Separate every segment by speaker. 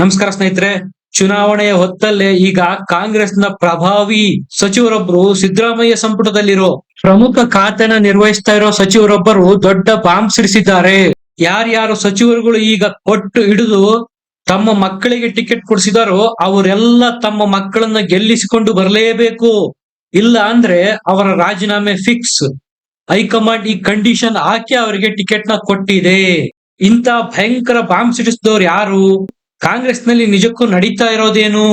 Speaker 1: ನಮಸ್ಕಾರ ಸ್ನೇಹಿತರೆ, ಚುನಾವಣೆಯ ಹೊತ್ತಲ್ಲೇ ಈಗ ಕಾಂಗ್ರೆಸ್ನ ಪ್ರಭಾವಿ ಸಚಿವರೊಬ್ಬರು ಸಿದ್ದರಾಮಯ್ಯ ಸಂಪುಟದಲ್ಲಿರೋ ಪ್ರಮುಖ ಖಾತೆನ ನಿರ್ವಹಿಸ್ತಾ ಇರೋ ಸಚಿವರೊಬ್ಬರು ದೊಡ್ಡ ಬಾಂಬ್ ಸಿಡಿಸಿದ್ದಾರೆ. ಯಾರ್ಯಾರು ಸಚಿವರುಗಳು ಈಗ ಕೊಟ್ಟು ಹಿಡಿದು ತಮ್ಮ ಮಕ್ಕಳಿಗೆ ಟಿಕೆಟ್ ಕೊಡಿಸಿದಾರೋ ಅವರೆಲ್ಲ ತಮ್ಮ ಮಕ್ಕಳನ್ನ ಗೆಲ್ಲಿಸಿಕೊಂಡು ಬರಲೇಬೇಕು. ಇಲ್ಲ ಅಂದ್ರೆ ಅವರ ರಾಜೀನಾಮೆ ಫಿಕ್ಸ್. ಹೈಕಮಾಂಡ್ ಈ ಕಂಡೀಷನ್ ಹಾಕಿ ಅವರಿಗೆ ಟಿಕೆಟ್ನ ಕೊಟ್ಟಿದೆ. ಇಂತ ಭಯಂಕರ ಬಾಂಬ್ ಸಿಡಿಸಿದವ್ರು ಯಾರು? ಕಾಂಗ್ರೆಸ್ನಲ್ಲಿ ನಿಜಕ್ಕೂ ನಡೀತಾ ಇರೋದೇನು?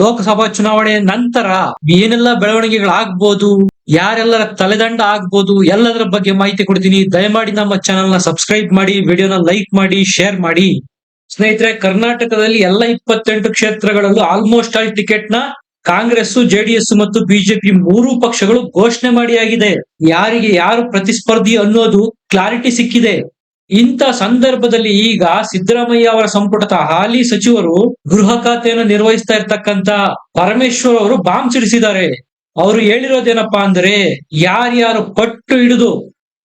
Speaker 1: ಲೋಕಸಭಾ ಚುನಾವಣೆ ನಂತರ ಏನೆಲ್ಲ ಬೆಳವಣಿಗೆಗಳಾಗ್ಬೋದು? ಯಾರೆಲ್ಲರ ತಲೆದಂಡ ಆಗ್ಬೋದು? ಎಲ್ಲದರ ಬಗ್ಗೆ ಮಾಹಿತಿ ಕೊಡ್ತೀನಿ. ದಯಮಾಡಿ ನಮ್ಮ ಚಾನೆಲ್ನ ಸಬ್ಸ್ಕ್ರೈಬ್ ಮಾಡಿ ವಿಡಿಯೋನ ಲೈಕ್ ಮಾಡಿ ಶೇರ್ ಮಾಡಿ. ಸ್ನೇಹಿತರೆ, ಕರ್ನಾಟಕದಲ್ಲಿ ಎಲ್ಲ ಇಪ್ಪತ್ತೆಂಟು ಕ್ಷೇತ್ರಗಳಲ್ಲೂ ಆಲ್ಮೋಸ್ಟ್ ಆಲ್ ಟಿಕೆಟ್ನ ಕಾಂಗ್ರೆಸ್ ಜೆಡಿಎಸ್ ಮತ್ತು ಬಿಜೆಪಿ ಮೂರು ಪಕ್ಷಗಳು ಘೋಷಣೆ ಮಾಡಿಯಾಗಿದೆ ಯಾರಿಗೆ ಯಾರು ಪ್ರತಿಸ್ಪರ್ಧಿ ಅನ್ನೋದು ಕ್ಲಾರಿಟಿ ಸಿಕ್ಕಿದೆ. ಇಂಥ ಸಂದರ್ಭದಲ್ಲಿ ಈಗ ಸಿದ್ದರಾಮಯ್ಯ ಅವರ ಸಂಪುಟದ ಹಾಲಿ ಸಚಿವರು ಗೃಹ ಖಾತೆಯನ್ನು ನಿರ್ವಹಿಸ್ತಾ ಇರ್ತಕ್ಕಂತ ಪರಮೇಶ್ವರ್ ಅವರು ಬಾಂಬ್ ಸಿಡಿಸಿದ್ದಾರೆ. ಅವರು ಹೇಳಿರೋದೇನಪ್ಪಾ ಅಂದ್ರೆ ಯಾರ್ಯಾರು ಪಟ್ಟು ಹಿಡಿದು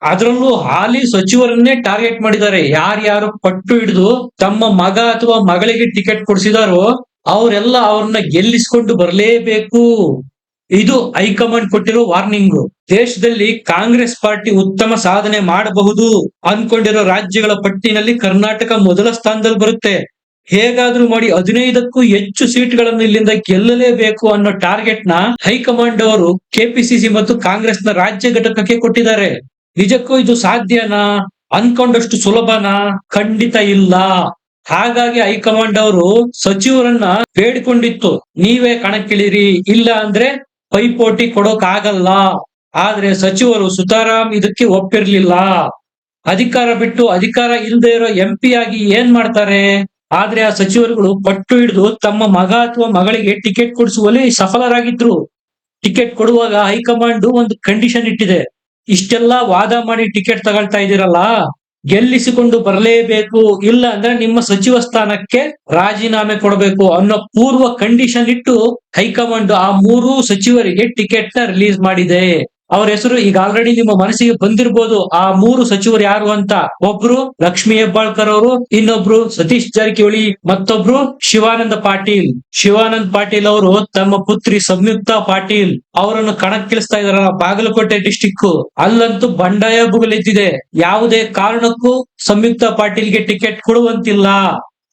Speaker 1: ಅದರಲ್ಲೂ ಹಾಲಿ ಸಚಿವರನ್ನೇ ಟಾರ್ಗೆಟ್ ಮಾಡಿದ್ದಾರೆ. ಯಾರ್ಯಾರು ಪಟ್ಟು ಹಿಡಿದು ತಮ್ಮ ಮಗ ಅಥವಾ ಮಗಳಿಗೆ ಟಿಕೆಟ್ ಕೊಡಿಸಿದಾರೋ ಅವರೆಲ್ಲ ಅವ್ರನ್ನ ಗೆಲ್ಲಿಸ್ಕೊಂಡು ಬರಲೇಬೇಕು. ಇದು ಹೈಕಮಾಂಡ್ ಕೊಟ್ಟಿರೋ ವಾರ್ನಿಂಗ್. ದೇಶದಲ್ಲಿ ಕಾಂಗ್ರೆಸ್ ಪಾರ್ಟಿ ಉತ್ತಮ ಸಾಧನೆ ಮಾಡಬಹುದು ಅನ್ಕೊಂಡಿರೋ ರಾಜ್ಯಗಳ ಪಟ್ಟಿನಲ್ಲಿ ಕರ್ನಾಟಕ ಮೊದಲ ಸ್ಥಾನದಲ್ಲಿ ಬರುತ್ತೆ. ಹೇಗಾದ್ರೂ ಮಾಡಿ ಹದಿನೈದಕ್ಕೂ ಹೆಚ್ಚು ಸೀಟ್ಗಳನ್ನು ಇಲ್ಲಿಂದ ಗೆಲ್ಲಲೇಬೇಕು ಅನ್ನೋ ಟಾರ್ಗೆಟ್ನ ಹೈಕಮಾಂಡ್ ಅವರು ಕೆಪಿಸಿಸಿ ಮತ್ತು ಕಾಂಗ್ರೆಸ್ನ ರಾಜ್ಯ ಘಟಕಕ್ಕೆ ಕೊಟ್ಟಿದ್ದಾರೆ. ನಿಜಕ್ಕೂ ಇದು ಸಾಧ್ಯನಾ? ಅನ್ಕೊಂಡಷ್ಟು ಸುಲಭನಾ? ಖಂಡಿತ ಇಲ್ಲ. ಹಾಗಾಗಿ ಹೈಕಮಾಂಡ್ ಅವರು ಸಚಿವರನ್ನ ಬೇಡಿಕೊಂಡಿತ್ತು. ನೀವೇ ಕಣಕ್ಕಿಳಿರಿ. ಇಲ್ಲ ಅಂದ್ರೆ ಪೈಪೋಟಿ ಕೊಡೋಕ್ ಆಗಲ್ಲ ಆದ್ರೆ ಸಚಿವರು ಸುತಾರಾಮ್ ಇದಕ್ಕೆ ಒಪ್ಪಿರ್ಲಿಲ್ಲ. ಅಧಿಕಾರ ಬಿಟ್ಟು ಅಧಿಕಾರ ಇಲ್ಲದೆ ಇರೋ ಎಂ ಪಿ ಆಗಿ ಏನ್ ಮಾಡ್ತಾರೆ? ಆದ್ರೆ ಆ ಸಚಿವರುಗಳು ಪಟ್ಟು ಹಿಡಿದು ತಮ್ಮ ಮಗ ಅಥವಾ ಮಗಳಿಗೆ ಟಿಕೆಟ್ ಕೊಡಿಸುವಲ್ಲಿ ಸಫಲರಾಗಿದ್ರು. ಟಿಕೆಟ್ ಕೊಡುವಾಗ ಹೈಕಮಾಂಡ್ ಒಂದು ಕಂಡೀಷನ್ ಇಟ್ಟಿದೆ. ಇಷ್ಟೆಲ್ಲಾ ವಾದ ಮಾಡಿ ಟಿಕೆಟ್ ತಗೊಳ್ತಾ ಇದ್ದೀರಲ್ಲ? ಗೆಲ್ಲಿಸಿಕೊಂಡು ಬರಲೇಬೇಕು ಇಲ್ಲ ಅಂದ್ರೆ ನಿಮ್ಮ ಸಚಿವ ಸ್ಥಾನಕ್ಕೆ ರಾಜೀನಾಮೆ ಕೊಡಬೇಕು ಅನ್ನೋ ಪೂರ್ವ ಕಂಡೀಷನ್ ಇಟ್ಟು ಹೈಕಮಾಂಡ್ ಆ ಮೂರು ಸಚಿವರಿಗೆ ಟಿಕೆಟ್ನ ರಿಲೀಸ್ ಮಾಡಿದೆ. ಅವ್ರ ಹೆಸರು ಈಗ ಆಲ್ರೆಡಿ ನಿಮ್ಮ ಮನಸ್ಸಿಗೆ ಬಂದಿರಬಹುದು ಆ ಮೂರು ಸಚಿವರು ಯಾರು ಅಂತ ಒಬ್ರು ಲಕ್ಷ್ಮಿ ಹೆಬ್ಬಾಳ್ಕರ್ ಅವರು, ಇನ್ನೊಬ್ರು ಸತೀಶ್ ಜಾರಕಿಹೊಳಿ, ಮತ್ತೊಬ್ರು ಶಿವಾನಂದ ಪಾಟೀಲ್. ಶಿವಾನಂದ ಪಾಟೀಲ್ ಅವರು ತಮ್ಮ ಪುತ್ರಿ ಸಂಯುಕ್ತ ಪಾಟೀಲ್. ಅವರನ್ನು ಕಣಕ್ಕಿಳಿಸ್ತಾ ಇದಾರಲ್ಲ ಬಾಗಲಕೋಟೆ ಡಿಸ್ಟಿಕ್ ಅಲ್ಲಂತೂ ಬಂಡಾಯ ಬುಗಲಿದ್ದಿದೆ. ಯಾವುದೇ ಕಾರಣಕ್ಕೂ ಸಂಯುಕ್ತ ಪಾಟೀಲ್ಗೆ ಟಿಕೆಟ್ ಕೊಡುವಂತಿಲ್ಲ.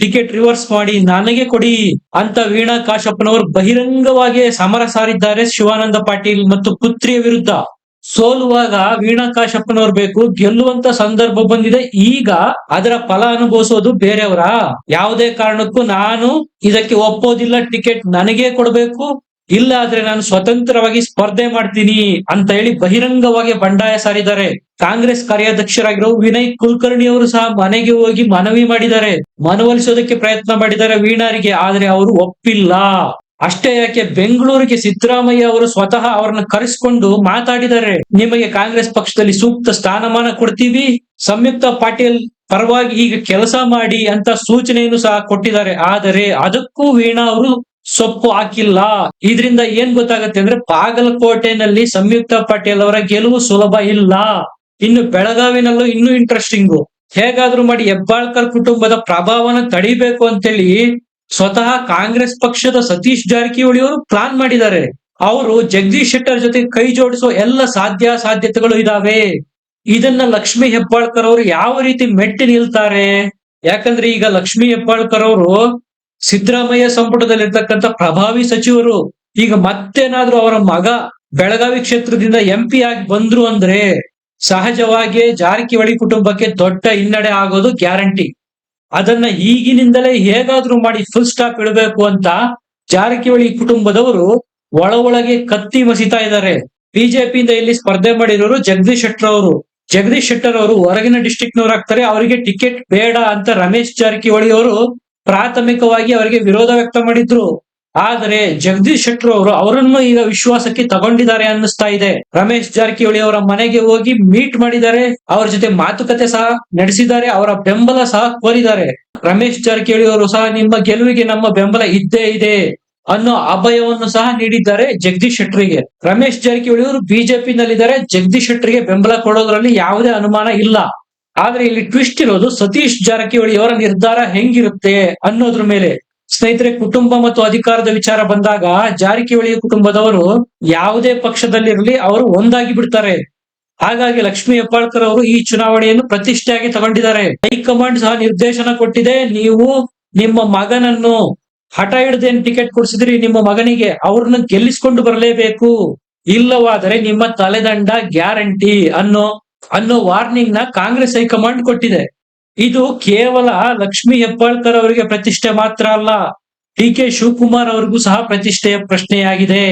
Speaker 1: ಟಿಕೆಟ್ ರಿವರ್ಸ್ ಮಾಡಿ ನನಗೆ ಕೊಡಿ ಅಂತ ವೀಣಾ ಕಾಶಪ್ಪನವರು ಬಹಿರಂಗವಾಗಿ ಸಮರ ಸಾರಿದ್ದಾರೆ ಶಿವಾನಂದ ಪಾಟೀಲ್ ಮತ್ತು ಪುತ್ರಿಯ ವಿರುದ್ಧ. ಸೋಲುವಾಗ ವೀಣಾ ಕಾಶಪ್ಪನವ್ರು ಬೇಕು, ಗೆಲ್ಲುವಂತ ಸಂದರ್ಭ ಬಂದಿದೆ. ಈಗ ಅದರ ಫಲ ಅನುಭವಿಸೋದು ಬೇರೆಯವರ. ಯಾವುದೇ ಕಾರಣಕ್ಕೂ ನಾನು ಇದಕ್ಕೆ ಒಪ್ಪೋದಿಲ್ಲ. ಟಿಕೆಟ್ ನನಗೆ ಕೊಡಬೇಕು ಇಲ್ಲ ಆದ್ರೆ ನಾನು ಸ್ವತಂತ್ರವಾಗಿ ಸ್ಪರ್ಧೆ ಮಾಡ್ತೀನಿ ಅಂತ ಹೇಳಿ ಬಹಿರಂಗವಾಗಿ ಬಂಡಾಯ ಸಾರಿದ್ದಾರೆ. ಕಾಂಗ್ರೆಸ್ ಕಾರ್ಯಾಧ್ಯಕ್ಷರಾಗಿರೋ ವಿನಯ್ ಕುಲಕರ್ಣಿ ಅವರು ಸಹ ಮನೆಗೆ ಹೋಗಿ ಮನವಿ ಮಾಡಿದ್ದಾರೆ. ಮನವೊಲಿಸೋದಕ್ಕೆ ಪ್ರಯತ್ನ ಮಾಡಿದ್ದಾರೆ ವೀಣಾರಿಗೆ, ಆದ್ರೆ ಅವರು ಒಪ್ಪಿಲ್ಲ. ಅಷ್ಟೇ ಯಾಕೆ, ಬೆಂಗಳೂರಿಗೆ ಸಿದ್ದರಾಮಯ್ಯ ಅವರು ಸ್ವತಃ ಅವರನ್ನ ಕರೆಸಿಕೊಂಡು ಮಾತಾಡಿದ್ದಾರೆ. ನಿಮಗೆ ಕಾಂಗ್ರೆಸ್ ಪಕ್ಷದಲ್ಲಿ ಸೂಕ್ತ ಸ್ಥಾನಮಾನ ಕೊಡ್ತೀವಿ, ಸಂಯುಕ್ತ ಪಾಟೀಲ್ ಪರವಾಗಿ ಈಗ ಕೆಲಸ ಮಾಡಿ ಅಂತ ಸೂಚನೆಯನ್ನು ಸಹ ಕೊಟ್ಟಿದ್ದಾರೆ. ಆದರೆ ಅದಕ್ಕೂ ವೀಣಾ ಅವರು ಸೊಪ್ಪು ಹಾಕಿಲ್ಲ. ಇದರಿಂದ ಏನ್ ಗೊತ್ತಾಗತ್ತೆ ಅಂದ್ರೆ ಬಾಗಲಕೋಟೆನಲ್ಲಿ ಸಂಯುಕ್ತ ಪಾಟೀಲ್ ಅವರ ಗೆಲುವು ಸುಲಭ ಇಲ್ಲ. ಇನ್ನು ಬೆಳಗಾವಿನಲ್ಲೂ ಇನ್ನೂ ಇಂಟ್ರೆಸ್ಟಿಂಗು ಹೇಗಾದ್ರೂ ಮಾಡಿ ಹೆಬ್ಬಾಳ್ಕರ್ ಕುಟುಂಬದ ಪ್ರಭಾವನ ತಡಿಬೇಕು ಅಂತೇಳಿ ಸ್ವತಃ ಕಾಂಗ್ರೆಸ್ ಪಕ್ಷದ ಸತೀಶ್ ಜಾರಕಿಹೊಳಿ ಅವರು ಪ್ಲಾನ್ ಮಾಡಿದ್ದಾರೆ. ಅವರು ಜಗದೀಶ್ ಶೆಟ್ಟರ್ ಜೊತೆ ಕೈ ಜೋಡಿಸುವ ಎಲ್ಲ ಸಾಧ್ಯ ಸಾಧ್ಯತೆಗಳು ಇದಾವೆ. ಇದನ್ನ ಲಕ್ಷ್ಮಿ ಹೆಬ್ಬಾಳ್ಕರ್ ಅವರು ಯಾವ ರೀತಿ ಮೆಟ್ಟಿ ನಿಲ್ತಾರೆ? ಯಾಕಂದ್ರೆ ಈಗ ಲಕ್ಷ್ಮಿ ಹೆಬ್ಬಾಳ್ಕರ್ ಅವರು ಸಿದ್ದರಾಮಯ್ಯ ಸಂಪುಟದಲ್ಲಿರ್ತಕ್ಕಂಥ ಪ್ರಭಾವಿ ಸಚಿವರು ಈಗ ಮತ್ತೇನಾದ್ರೂ ಅವರ ಮಗ ಬೆಳಗಾವಿ ಕ್ಷೇತ್ರದಿಂದ ಎಂ ಪಿ ಆಗಿ ಬಂದ್ರು ಅಂದ್ರೆ ಸಹಜವಾಗಿ ಜಾರಕಿಹೊಳಿ ಕುಟುಂಬಕ್ಕೆ ದೊಡ್ಡ ಹಿನ್ನಡೆ ಆಗೋದು ಗ್ಯಾರಂಟಿ. ಅದನ್ನ ಈಗಿನಿಂದಲೇ ಹೇಗಾದ್ರೂ ಮಾಡಿ ಫುಲ್ ಸ್ಟಾಪ್ ಇಡಬೇಕು ಅಂತ ಜಾರಕಿಹೊಳಿ ಕುಟುಂಬದವರು ಒಳ ಒಳಗೆ ಕತ್ತಿ ಮಸಿತಾ ಇದ್ದಾರೆ. ಬಿಜೆಪಿಯಿಂದ ಇಲ್ಲಿ ಸ್ಪರ್ಧೆ ಮಾಡಿರೋರು ಜಗದೀಶ್ ಶೆಟ್ಟರ್ ಅವರು. ಜಗದೀಶ್ ಶೆಟ್ಟರ್ ಅವರು ಹೊರಗಿನ ಡಿಸ್ಟಿಕ್ ನವರು ಅವರಿಗೆ ಟಿಕೆಟ್ ಬೇಡ ಅಂತ ರಮೇಶ್ ಜಾರಕಿಹೊಳಿ ಅವರು ಪ್ರಾಥಮಿಕವಾಗಿ ಅವರಿಗೆ ವಿರೋಧ ವ್ಯಕ್ತ ಮಾಡಿದ್ರು. ಆದರೆ ಜಗದೀಶ್ ಶೆಟ್ಟರ್ ಅವರು ಅವರನ್ನು ಈಗ ವಿಶ್ವಾಸಕ್ಕೆ ತಗೊಂಡಿದ್ದಾರೆ ಅನ್ನಿಸ್ತಾ ಇದೆ. ರಮೇಶ್ ಜಾರಕಿಹೊಳಿ ಅವರ ಮನೆಗೆ ಹೋಗಿ ಮೀಟ್ ಮಾಡಿದ್ದಾರೆ. ಅವರ ಜೊತೆ ಮಾತುಕತೆ ಸಹ ನಡೆಸಿದ್ದಾರೆ. ಅವರ ಬೆಂಬಲ ಸಹ ಕೋರಿದ್ದಾರೆ. ರಮೇಶ್ ಜಾರಕಿಹೊಳಿ ಅವರು ಸಹ ನಿಮ್ಮ ಗೆಲುವಿಗೆ ನಮ್ಮ ಬೆಂಬಲ ಇದ್ದೇ ಇದೆ ಅನ್ನೋ ಅಭಯವನ್ನು ಸಹ ನೀಡಿದ್ದಾರೆ ಜಗದೀಶ್ ಶೆಟ್ಟರಿಗೆ. ರಮೇಶ್ ಜಾರಕಿಹೊಳಿ ಅವರು ಬಿಜೆಪಿನಲ್ಲಿದ್ದಾರೆ. ಜಗದೀಶ್ ಶೆಟ್ರಿಗೆ ಬೆಂಬಲ ಕೊಡೋದ್ರಲ್ಲಿ ಯಾವುದೇ ಅನುಮಾನ ಇಲ್ಲ. ಆದ್ರೆ ಇಲ್ಲಿ ಟ್ವಿಸ್ಟ್ ಇರೋದು ಸತೀಶ್ ಜಾರಕಿಹೊಳಿ ಅವರ ನಿರ್ಧಾರ ಹೆಂಗಿರುತ್ತೆ ಅನ್ನೋದ್ರ ಮೇಲೆ. ಸ್ನೇಹಿತರೆ, ಕುಟುಂಬ ಮತ್ತು ಅಧಿಕಾರದ ವಿಚಾರ ಬಂದಾಗ ಜಾರಕಿಹೊಳಿ ಕುಟುಂಬದವರು ಯಾವುದೇ ಪಕ್ಷದಲ್ಲಿರಲಿ ಅವರು ಒಂದಾಗಿ ಬಿಡ್ತಾರೆ. ಹಾಗಾಗಿ ಲಕ್ಷ್ಮೀ ಹೆಬ್ಬಾಳ್ಕರ್ ಅವರು ಈ ಚುನಾವಣೆಯನ್ನು ಪ್ರತಿಷ್ಠೆಯಾಗಿ ತಗೊಂಡಿದ್ದಾರೆ. ಹೈಕಮಾಂಡ್ ಸಹ ನಿರ್ದೇಶನ ಕೊಟ್ಟಿದೆ, ನೀವು ನಿಮ್ಮ ಮಗನನ್ನು ಹಠ ಹಿಡ್ದೇನ್ ಟಿಕೆಟ್ ಕೊಡಿಸಿದ್ರಿ, ನಿಮ್ಮ ಮಗನಿಗೆ ಅವ್ರನ್ನ ಗೆಲ್ಲಿಸ್ಕೊಂಡು ಬರಲೇಬೇಕು. ಇಲ್ಲವಾದರೆ ನಿಮ್ಮ ತಲೆದಂಡ ಗ್ಯಾರಂಟಿ ಅನ್ನೋ ಅನ್ನೋ ವಾರ್ನಿಂಗ್ನ ಕಾಂಗ್ರೆಸ್ ಹೈಕಮಾಂಡ್ ಕೊಟ್ಟಿದೆ. ಇದು ಕೇವಲ ಲಕ್ಷ್ಮಿ ಹೆಬ್ಬಾಳ್ಕರ್ ಅವರಿಗೆ ಪ್ರತಿಷ್ಠೆ ಮಾತ್ರ ಅಲ್ಲ, ಡಿ ಕೆ ಶಿವಕುಮಾರ್ ಅವರಿಗೂ ಸಹ ಪ್ರತಿಷ್ಠೆಯ ಪ್ರಶ್ನೆಯಾಗಿದೆ.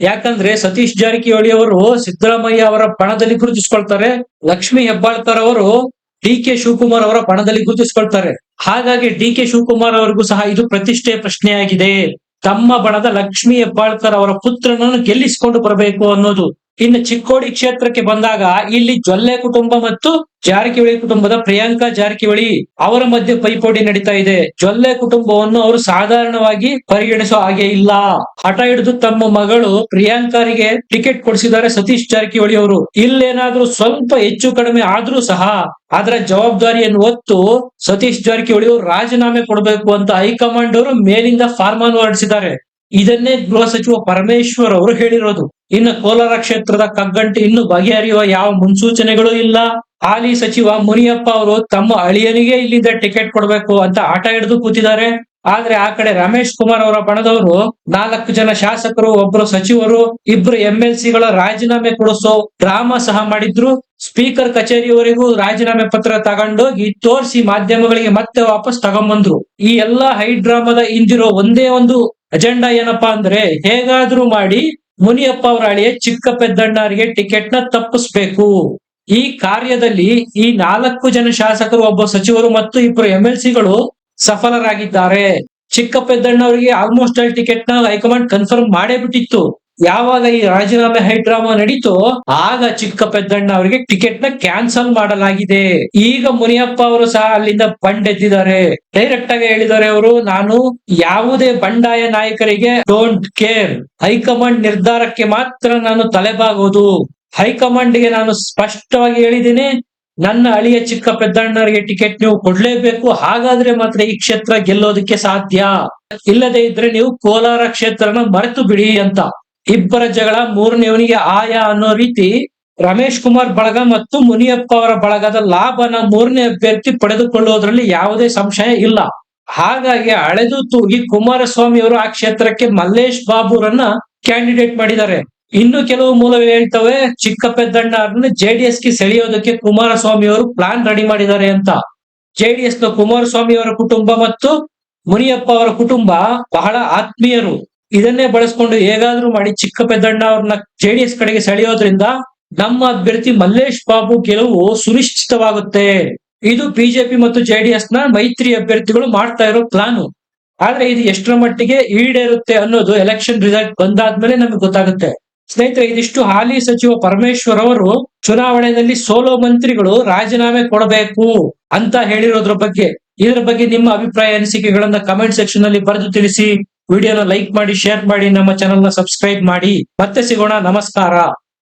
Speaker 1: ಯಾಕಂದ್ರೆ ಸತೀಶ್ ಜಾರಕಿಹೊಳಿ ಅವರು ಸಿದ್ದರಾಮಯ್ಯ ಅವರ ಪಣದಲ್ಲಿ ಗುರುತಿಸ್ಕೊಳ್ತಾರೆ, ಲಕ್ಷ್ಮಿ ಹೆಬ್ಬಾಳ್ಕರ್ ಅವರು ಡಿ ಕೆ ಶಿವಕುಮಾರ್ ಅವರ ಪಣದಲ್ಲಿ ಗುರುತಿಸ್ಕೊಳ್ತಾರೆ. ಹಾಗಾಗಿ ಡಿ ಕೆ ಶಿವಕುಮಾರ್ ಅವರಿಗೂ ಸಹ ಇದು ಪ್ರತಿಷ್ಠೆಯ ಪ್ರಶ್ನೆಯಾಗಿದೆ. ತಮ್ಮ ಬಣದ ಲಕ್ಷ್ಮಿ ಹೆಬ್ಬಾಳ್ಕರ್ ಅವರ ಪುತ್ರನನ್ನು ಗೆಲ್ಲಿಸಿಕೊಂಡು ಬರಬೇಕು ಅನ್ನೋದು ಇನ್ನು ಚಿಕ್ಕೋಡಿ ಕ್ಷೇತ್ರಕ್ಕೆ ಬಂದಾಗ ಇಲ್ಲಿ ಜೊಲ್ಲೆ ಕುಟುಂಬ ಮತ್ತು ಜಾರಕಿಹೊಳಿ ಕುಟುಂಬದ ಪ್ರಿಯಾಂಕಾ ಜಾರಕಿಹೊಳಿ ಅವರ ಮಧ್ಯೆ ಪೈಪೋಟಿ ನಡೀತಾ ಇದೆ. ಜೊಲ್ಲೆ ಕುಟುಂಬವನ್ನು ಅವರು ಸಾಧಾರಣವಾಗಿ ಪರಿಗಣಿಸೋ ಹಾಗೆ ಇಲ್ಲ. ಹಠ ಹಿಡಿದು ತಮ್ಮ ಮಗಳು ಪ್ರಿಯಾಂಕಾರಿಗೆ ಟಿಕೆಟ್ ಕೊಡಿಸಿದ್ದಾರೆ ಸತೀಶ್ ಜಾರಕಿಹೊಳಿ ಅವರು. ಇಲ್ಲೇನಾದ್ರೂ ಸ್ವಲ್ಪ ಹೆಚ್ಚು ಕಡಿಮೆ ಆದ್ರೂ ಸಹ ಅದರ ಜವಾಬ್ದಾರಿಯನ್ನು ಹೊತ್ತು ಸತೀಶ್ ಜಾರಕಿಹೊಳಿ ಅವರು ರಾಜೀನಾಮೆ ಕೊಡಬೇಕು ಅಂತ ಹೈಕಮಾಂಡ್ ಅವರು ಮೇಲಿಂದ ಫಾರ್ಮಾನ್ ಹೊರಡಿಸಿದ್ದಾರೆ. ಇದನ್ನೇ ಗೃಹ ಸಚಿವ ಪರಮೇಶ್ವರ್ ಅವರು ಹೇಳಿರೋದು. ಇನ್ನು ಕೋಲಾರ ಕ್ಷೇತ್ರದ ಕಗ್ಗಂಟು ಇನ್ನು ಬಗೆಹರಿಯುವ ಯಾವ ಮುನ್ಸೂಚನೆಗಳು ಇಲ್ಲ. ಹಾಲಿ ಸಚಿವ ಮುನಿಯಪ್ಪ ಅವರು ತಮ್ಮ ಅಳಿಯನಿಗೆ ಇಲ್ಲಿಂದ ಟಿಕೆಟ್ ಕೊಡಬೇಕು ಅಂತ ಆಟ ಹಿಡಿದು ಕೂತಿದ್ದಾರೆ. ಆದ್ರೆ ಆ ಕಡೆ ರಮೇಶ್ ಕುಮಾರ್ ಅವರ ಬಣದವರು ನಾಲ್ಕು ಜನ ಶಾಸಕರು ಒಬ್ಬರು ಸಚಿವರು, ಇಬ್ರು ಎಂ ಎಲ್ ಸಿಗಳ ರಾಜೀನಾಮೆ ಕೊಡಿಸೋ ಡ್ರಾಮಾ ಸಹ ಮಾಡಿದ್ರು. ಸ್ಪೀಕರ್ ಕಚೇರಿಯವರೆಗೂ ರಾಜೀನಾಮೆ ಪತ್ರ ತಗೊಂಡೋಗಿ ತೋರಿಸಿ ಮಾಧ್ಯಮಗಳಿಗೆ ಮತ್ತೆ ವಾಪಸ್ ತಗೊಂಬಂದ್ರು. ಈ ಎಲ್ಲಾ ಹೈ ಡ್ರಾಮಾದ ಹಿಂದಿರೋ ಒಂದೇ ಒಂದು ಅಜೆಂಡಾ ಏನಪ್ಪಾ ಅಂದ್ರೆ ಹೇಗಾದ್ರೂ ಮಾಡಿ ಮುನಿಯಪ್ಪ ಅವರ ಅಳಿಯ ಚಿಕ್ಕ ಪೆದ್ದಣ್ಣರಿಗೆ ಟಿಕೆಟ್ನ ತಪ್ಪಿಸ್ಬೇಕು. ಈ ಕಾರ್ಯದಲ್ಲಿ ಈ ನಾಲ್ಕು ಜನ ಶಾಸಕರು, ಒಬ್ಬ ಸಚಿವರು ಮತ್ತು ಇಬ್ಬರು ಎಂ ಎಲ್ ಸಿಗಳು ಸಫಲರಾಗಿದ್ದಾರೆ. ಚಿಕ್ಕ ಪೆದ್ದಣ್ಣ ಅವರಿಗೆ ಆಲ್ಮೋಸ್ಟ್ ಆಲ್ ಟಿಕೆಟ್ನ ಹೈಕಮಾಂಡ್ ಕನ್ಫರ್ಮ್ ಮಾಡೇ ಬಿಟ್ಟಿತ್ತು. ಯಾವಾಗ ಈ ರಾಜೀನಾಮೆ ಹೈಡ್ರಾಮಾ ನಡೀತೋ ಆಗ ಚಿಕ್ಕ ಪೆದ್ದಣ್ಣ ಅವರಿಗೆ ಟಿಕೆಟ್ನ ಕ್ಯಾನ್ಸಲ್ ಮಾಡಲಾಗಿದೆ. ಈಗ ಮುನಿಯಪ್ಪ ಅವರು ಸಹ ಅಲ್ಲಿಂದ ಬಂಡೆದ್ದಿದ್ದಾರೆ ಡೈರೆಕ್ಟ್ ಆಗಿ ಹೇಳಿದ್ದಾರೆ ಅವರು, ನಾನು ಯಾವುದೇ ಬಂಡಾಯ ನಾಯಕರಿಗೆ ಡೋಂಟ್ ಕೇರ್. ಹೈಕಮಾಂಡ್ ನಿರ್ಧಾರಕ್ಕೆ ಮಾತ್ರ ನಾನು ತಲೆಬಾಗೋದು. ಹೈಕಮಾಂಡ್ಗೆ ನಾನು ಸ್ಪಷ್ಟವಾಗಿ ಹೇಳಿದ್ದೀನಿ, ನನ್ನ ಅಳಿಯ ಚಿಕ್ಕ ಪೆದ್ದಣ್ಣರಿಗೆ ಟಿಕೆಟ್ ನೀವು ಕೊಡ್ಲೇಬೇಕು. ಹಾಗಾದ್ರೆ ಮಾತ್ರ ಈ ಕ್ಷೇತ್ರ ಗೆಲ್ಲೋದಕ್ಕೆ ಸಾಧ್ಯ. ಇಲ್ಲದೆ ಇದ್ರೆ ನೀವು ಕೋಲಾರ ಕ್ಷೇತ್ರನ ಮರೆತು ಬಿಡಿ ಅಂತ. ಇಬ್ಬರ ಜಗಳ ಮೂರನೇವನಿಗೆ ಆಯ ಅನ್ನೋ ರೀತಿ ರಮೇಶ್ ಕುಮಾರ್ ಬಳಗ ಮತ್ತು ಮುನಿಯಪ್ಪ ಅವರ ಬಳಗದ ಲಾಭನ ಮೂರನೇ ಅಭ್ಯರ್ಥಿ ಪಡೆದುಕೊಳ್ಳುವುದರಲ್ಲಿ ಯಾವುದೇ ಸಂಶಯ ಇಲ್ಲ. ಹಾಗಾಗಿ ಅಳೆದು ತೂಗಿ ಕುಮಾರಸ್ವಾಮಿ ಅವರು ಆ ಕ್ಷೇತ್ರಕ್ಕೆ ಮಲ್ಲೇಶ್ ಬಾಬುರನ್ನ ಕ್ಯಾಂಡಿಡೇಟ್ ಮಾಡಿದ್ದಾರೆ. ಇನ್ನು ಕೆಲವು ಮೂಲಗಳು ಹೇಳ್ತವೆ ಚಿಕ್ಕ ಪೆದ್ದಣ್ಣ ಅವ್ರನ್ನ ಜೆಡಿಎಸ್ಗೆ ಸೆಳೆಯೋದಕ್ಕೆ ಕುಮಾರಸ್ವಾಮಿ ಅವರು ಪ್ಲಾನ್ ರೆಡಿ ಮಾಡಿದ್ದಾರೆ ಅಂತ. ಜೆಡಿಎಸ್ನ ಕುಮಾರಸ್ವಾಮಿ ಅವರ ಕುಟುಂಬ ಮತ್ತು ಮುನಿಯಪ್ಪ ಅವರ ಕುಟುಂಬ ಬಹಳ ಆತ್ಮೀಯರು. ಇದನ್ನೇ ಬಳಸ್ಕೊಂಡು ಹೇಗಾದ್ರೂ ಮಾಡಿ ಚಿಕ್ಕ ಪೆದ್ದಣ್ಣ ಅವ್ರನ್ನ ಜೆಡಿಎಸ್ ಕಡೆಗೆ ಸೆಳೆಯೋದ್ರಿಂದ ನಮ್ಮ ಅಭ್ಯರ್ಥಿ ಮಲ್ಲೇಶ್ ಬಾಬು ಗೆಲುವು ಸುನಿಶ್ಚಿತವಾಗುತ್ತೆ. ಇದು ಬಿಜೆಪಿ ಮತ್ತು ಜೆಡಿಎಸ್ನ ಮೈತ್ರಿ ಅಭ್ಯರ್ಥಿಗಳು ಮಾಡ್ತಾ ಇರೋ ಪ್ಲಾನು. ಆದ್ರೆ ಇದು ಎಷ್ಟರ ಮಟ್ಟಿಗೆ ಈಡೇರುತ್ತೆ ಅನ್ನೋದು ಎಲೆಕ್ಷನ್ ರಿಸಲ್ಟ್ ಬಂದಾದ್ಮೇಲೆ ನಮ್ಗೆ ಗೊತ್ತಾಗುತ್ತೆ. ಸ್ನೇಹಿತರೆ, ಇದಿಷ್ಟು ಹಾಲಿ ಸಚಿವ ಪರಮೇಶ್ವರ್ ಅವರು ಚುನಾವಣೆಯಲ್ಲಿ ಸೋಲೋ ಮಂತ್ರಿಗಳು ರಾಜೀನಾಮೆ ಕೊಡಬೇಕು ಅಂತ ಹೇಳಿರೋದ್ರ ಬಗ್ಗೆ. ಇದರ ಬಗ್ಗೆ ನಿಮ್ಮ ಅಭಿಪ್ರಾಯ, ಅನಿಸಿಕೆಗಳನ್ನ ಕಮೆಂಟ್ ಸೆಕ್ಷನ್ ಅಲ್ಲಿ ಬರೆದು ತಿಳಿಸಿ. ವಿಡಿಯೋನ ಲೈಕ್ ಮಾಡಿ ಶೇರ್ ಮಾಡಿ ನಮ್ಮ ಚಾನೆಲ್ನ ಸಬ್ಸ್ಕ್ರೈಬ್ ಮಾಡಿ. ಮತ್ತೆ ಸಿಗೋಣ. ನಮಸ್ಕಾರ.